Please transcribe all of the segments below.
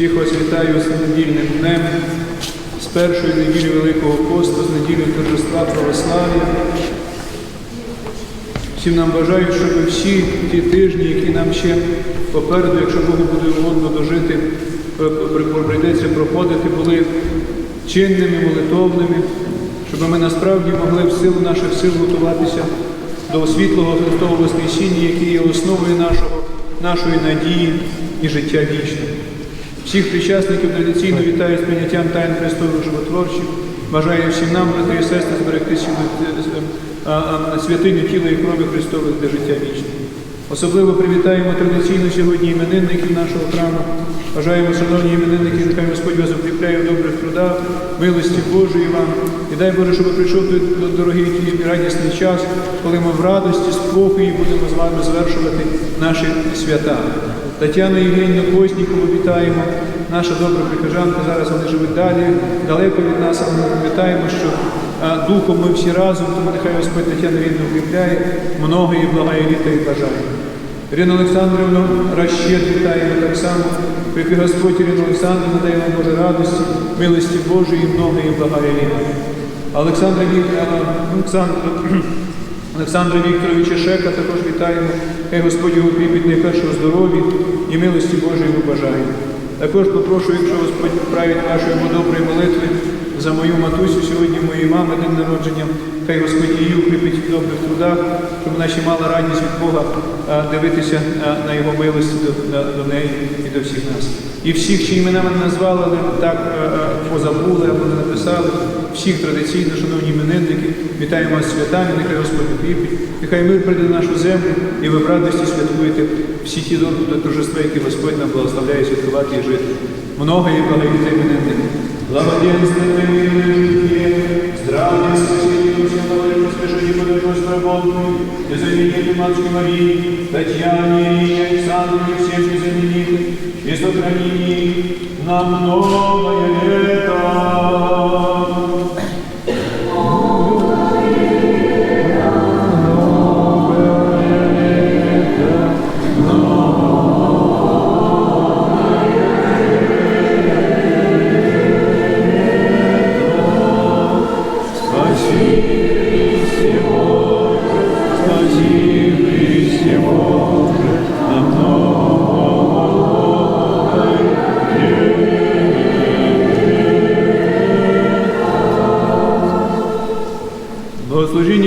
Всіх вас вітаю з недільним днем, з першої неділі Великого посту, з неділі торжества православ'я. Всім нам бажаю, щоб всі ті тижні, які нам ще попереду, якщо Богу буде угодно дожити, прийдеться проходити, були чинними, молитовними, щоб ми насправді могли в силу наших сил готуватися до світлого Христового Воскресіння, яке є основою нашого, нашої надії і життя вічного. Всіх причасників традиційно вітаю з прийняттям тайн Христових животворчих. Бажаю всім нам, брати і сестри, зберегти сілу- а, а, святиню тіла і крові Христових для життя вічного. Особливо привітаємо традиційно сьогодні іменинників нашого храму. Бажаємо, шановні іменинники, нехай Господь вас укріпляє в добрих трудах, милості Божої вам. І дай Боже, щоб прийшов той дорогий і радісний час, коли ми в радості, спокої будемо з вами звершувати наші свята. Тетяну Євгенію Коснікову вітаємо. Наша добра прихожанка, зараз вони живуть далі, далеко від нас, але ми вітаємо, що духом ми всі разом, тому нехай Господь Тетяну Євгенію укріпляє, много і благає літа і бажає. Ірину Олександрівну Ращет вітаємо так само. Припі Господь Ірину Олександрівну дає вам Боже радості, милості Божої, много і благає літа. Олександра а, Олександр Олександра Вікторовича Шека також вітаємо. Хай Господь його укріпить найпершого здоров'я і милості Божої йому бажаємо. Також попрошу, якщо Господь править вашої доброї молитви за мою матусю, сьогодні моєї мами день народження, хай Господь її укріпить в добрих трудах, щоб вона ще мала радість від Бога дивитися на його милості до, до неї і до всіх нас. І всіх, чиї імена ми назвали, але так позабули або не написали, всіх традиційно, шановні іменинники, вітаємо вас святами, нехай Господь укріпить, нехай мир прийде на нашу землю, і ви в радості святкуєте всі ті торжества, які Господь нам благословляє святкувати і жити. Много і благовіте іменинники. Благоденствуйте, мирные, здравия, всем благодарю, воскрешение, подаю свободную, и замените Матушке Марии, Татьяне, Ирине, Александре, всем знаменитым, и сохрани нам новое лето.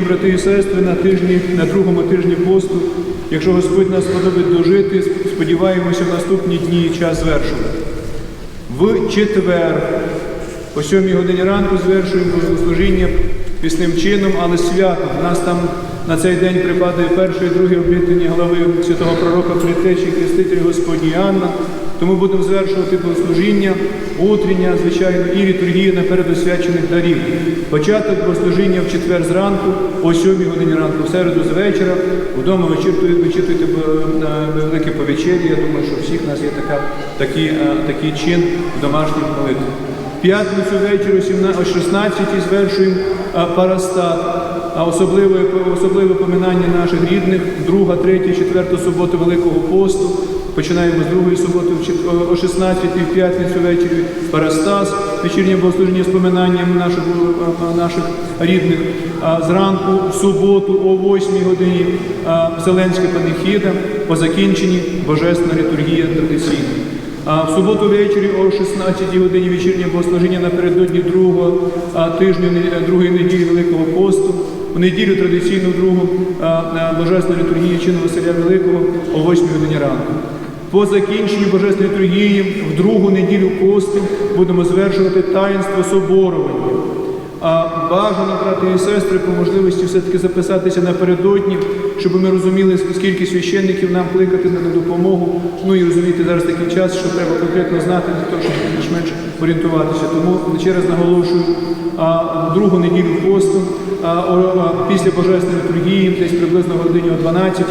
Богослужіння, брати і сестри, на тижні, на другому тижні посту, якщо Господь нас сподобить дожити, сподіваємося в наступні дні час звершувати. В четвер, о 7 годині ранку, звершуємо богослужіння пісним чином, але свято. У нас там на цей день припадає перше і друге облітення глави святого пророка Притечі Хрестителя Господні Анна. Тому будемо звершувати богослужіння, утрення, звичайно, і літургія наперед освячених дарів. Початок богослужіння в четвер зранку, о 7 годині ранку, в середу з вечора. Вдома вичитуєте, вичитуєте велике повечеря. Я думаю, що всіх нас є така, такий, е, такий чин в домашніх молитвах. П'ятницю ввечері о 17 о 16 звершуємо а, парастат, а особливе, особливе поминання наших рідних, друга, третя, четверта субота Великого посту. Починаємо з другої суботи о 16 в п'ятницю ввечері Парастас, вечірнє богослужіння з поминанням наших, наших рідних. Зранку, в суботу, о 8 годині Вселенська панихіда, по закінченні Божественна літургія традиційна. В суботу ввечері о 16 годині вечірнє богослужіння напередодні другого тижня, другої неділі Великого посту. В неділю традиційну другу Божественна літургія чину Василя Великого о 8 годині ранку. По закінченню Божественної літургії в другу неділю посту будемо звершувати таїнство соборування. А бажано, брати і сестри, по можливості все-таки записатися напередодні, щоб ми розуміли, скільки священників нам кликати на допомогу. Ну і розуміти зараз такий час, що треба конкретно знати для того, щоб більш-менш орієнтуватися. Тому ще раз наголошую, другу неділю посту, після Божественної літургії, десь приблизно годині о 12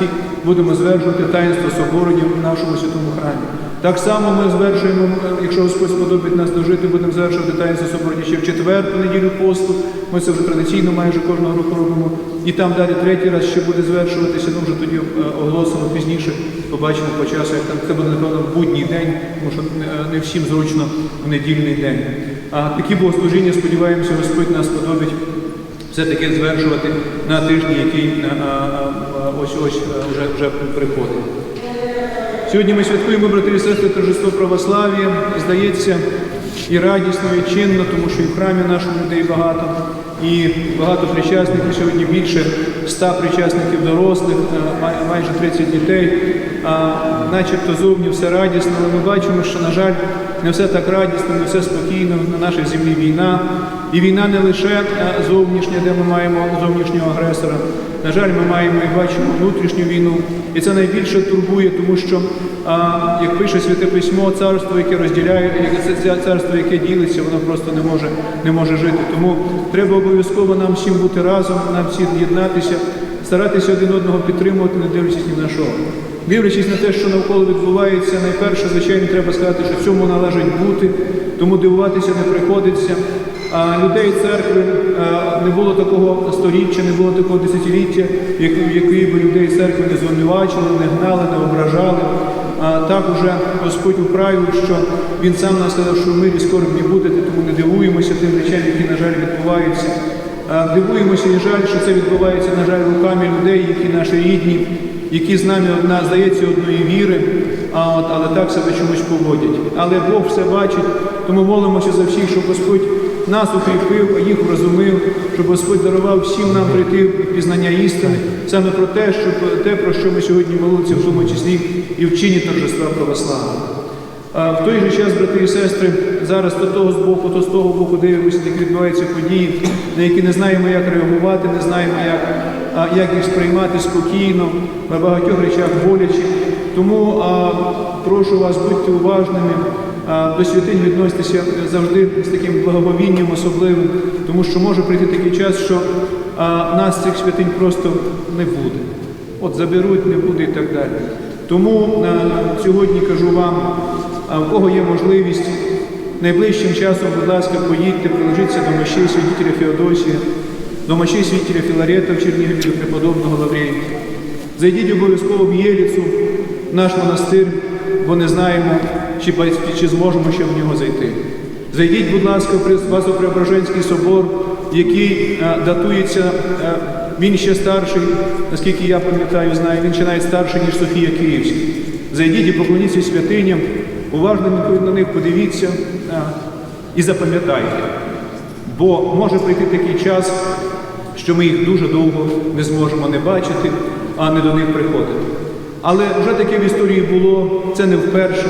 будемо звершувати таїнство соборення в нашому святому храмі. Так само ми звершуємо, е, якщо Господь сподобить нас дожити, будемо звершувати таїнство соборення ще в четверту неділю посту. Ми це вже традиційно майже кожного року робимо. І там далі третій раз ще буде звершуватися, ну вже тоді е, оголосимо пізніше побачимо по часу, як там це буде напевно в будній день, тому що не- не всім зручно в недільний день. А такі богослужіння, сподіваємося, Господь нас подобить все-таки звершувати на тижні, який а, а, а, ось ось вже, вже приходить. Сьогодні ми святкуємо, брати і сестри, торжество православ'я. Здається, і радісно, і чинно, тому що і в храмі нашому людей багато, і багато причасників, сьогодні більше ста причасників дорослих, е, майже 30 дітей. А, начебто зовні все радісно, але ми бачимо, що, на жаль, не все так радісно, не все спокійно. На нашій землі війна. І війна не лише е, зовнішня, де ми маємо зовнішнього агресора. На жаль, ми маємо і бачимо внутрішню війну, і це найбільше турбує, тому що, як пише Святе Письмо, царство, яке розділяє, це царство, яке ділиться, воно просто не може, не може жити. Тому треба обов'язково нам всім бути разом, нам всім єднатися, старатися один одного підтримувати, не дивлячись ні на що. Дивлячись на те, що навколо відбувається, найперше, звичайно, треба сказати, що цьому належить бути, тому дивуватися не приходиться. Людей церкви не було такого сторіччя, не було такого десятиліття, як- в якої би людей церкви не звинувачили, не гнали, не ображали. Так уже Господь управив, що Він сам нам сказав, що в мирі скорбні будете, тому не дивуємося тим речам, які, на жаль, відбуваються. Дивуємося і жаль, що це відбувається, на жаль, руками людей, які наші рідні, які з нами одна, здається, одної віри, а от, але так себе чомусь поводять. Але Бог все бачить, тому молимося за всіх, щоб Господь нас укріпив, а їх врозумив, щоб Господь дарував всім нам прийти в пізнання істини, саме про те, щоб те, про що ми сьогодні молилися, в тому числі і в чині торжества православ'я. А в той же час, брати і сестри, зараз то того з боку, то з того боку дивимося, як відбуваються події, на які не знаємо, як реагувати, не знаємо, як, а, як їх сприймати спокійно, на багатьох речах боляче. Тому а, прошу вас, будьте уважними, до святинь відноситися завжди з таким благовінням особливим, тому що може прийти такий час, що нас цих святинь просто не буде. От заберуть, не буде і так далі. Тому сьогодні кажу вам, в кого є можливість, найближчим часом, будь ласка, поїдьте, приложіться до мощей святителя Феодосія, до мощей святителя Філарета в Чернігові, преподобного Лаврія. Зайдіть обов'язково в Єліцу, наш монастир, бо не знаємо, чи, чи зможемо ще в нього зайти. Зайдіть, будь ласка, в Спасо-Преображенський собор, який е, датується, е, він ще старший, наскільки я пам'ятаю, знаю, він ще навіть старший, ніж Софія Київська. Зайдіть і поклоніться святиням, уважно на них подивіться е, і запам'ятайте. Бо може прийти такий час, що ми їх дуже довго не зможемо не бачити, а не до них приходити. Але вже таке в історії було, це не вперше.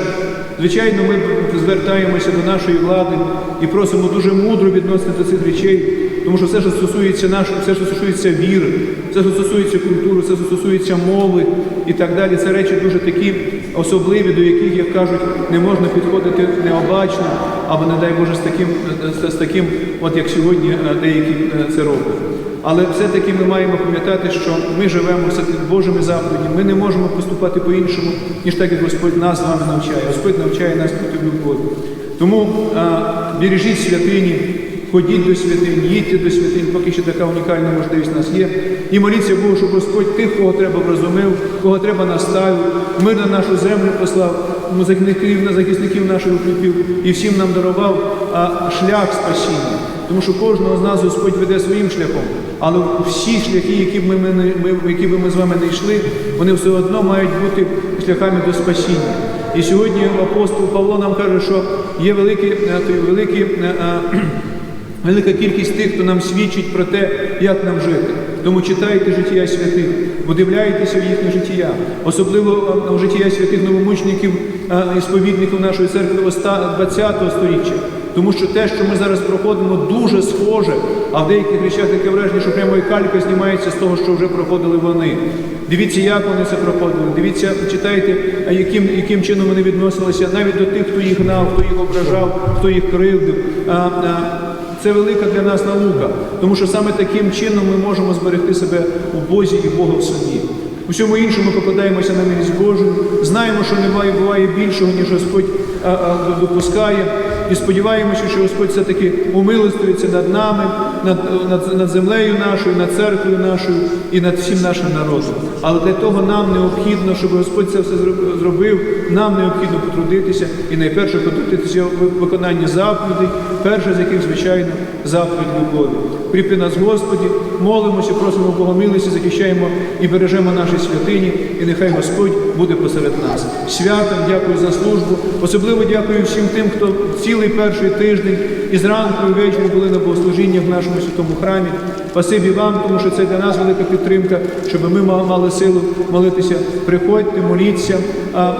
Звичайно, ми звертаємося до нашої влади і просимо дуже мудро відносити до цих речей, тому що все, що стосується нашого, все, що стосується віри, все, що стосується культури, все, що стосується мови і так далі, це речі дуже такі особливі, до яких, як кажуть, не можна підходити необачно, або, не дай Боже, з таким, з, таким, от як сьогодні е, деякі е, це роблять. Але все-таки ми маємо пам'ятати, що ми живемо все Божими заповідями. Ми не можемо поступати по-іншому, ніж так, як Господь нас з вами навчає. Господь навчає нас бути любові. Тому а, бережіть святині, ходіть до святинь, їдьте до святинь, поки ще така унікальна можливість у нас є. І моліться Богу, щоб Господь тих, кого треба врозумив, кого треба наставив, мир на нашу землю послав, захисників, на захисників наших укріпів і всім нам дарував а, шлях спасіння. Тому що кожного з нас Господь веде своїм шляхом, але всі шляхи, які б ми, ми, які б ми з вами не йшли, вони все одно мають бути шляхами до спасіння. І сьогодні апостол Павло нам каже, що є великі, е, великі, е, е, велика кількість тих, хто нам свідчить про те, як нам жити. Тому читайте життя святих, подивляйтеся в їхнє життя, особливо в життя святих новомучників і сповідників нашої церкви оста- 20-го століття. Тому що те, що ми зараз проходимо, дуже схоже, а в деяких речах таке враження, що прямо і калька знімається з того, що вже проходили вони. Дивіться, як вони це проходили. Дивіться, читайте, яким, яким чином вони відносилися навіть до тих, хто їх гнав, хто їх ображав, хто їх кривдив. Це велика для нас наука, тому що саме таким чином ми можемо зберегти себе у Бозі і Бога в собі. У всьому іншому покладаємося на милість Божу. Знаємо, що немає буває більшого, ніж Господь а, а, допускає. І сподіваємося, що Господь все-таки умилостується над нами, над, над, над землею нашою, над церквою нашою і над всім нашим народом. Але для того нам необхідно, щоб Господь це все зробив, нам необхідно потрудитися і найперше потрудитися в виконанні заповідей, перша з яких, звичайно, заповідь любові. Кріпи нас, Господі, молимося, просимо Бога милості, захищаємо і бережемо наші святині, і нехай Господь буде посеред нас. Святом дякую за службу. Особливо дякую всім тим, хто цілий перший тиждень і зранку, і ввечері були на богослужіння в нашому святому храмі. Спасибі вам, тому що це для нас велика підтримка, щоб ми ма- мали силу молитися. Приходьте, моліться,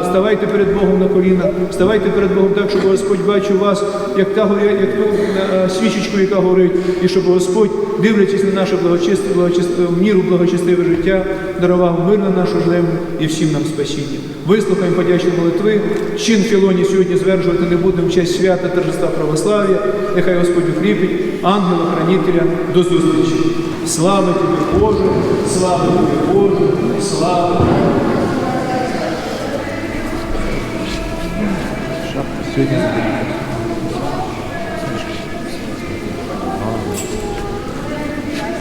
ставайте перед Богом на коліна, ставайте перед Богом так, щоб Господь бачив вас, як та як ту е, свічечку, яка горить, і щоб Господь, дивлячись на наше благочисте, благочисте, міру благочестиве життя, дарував мир на нашу землю і всім нам спасіння. Вислухаємо подячні молитви. Чин Філоні сьогодні зверджувати не будемо в честь свята торжества православ'я. Нехай Господь укріпить ангела-хранителя до зустрічі. Слава тобі, Боже, слава тобі, Боже, слава тобі. Шапка сьогодні.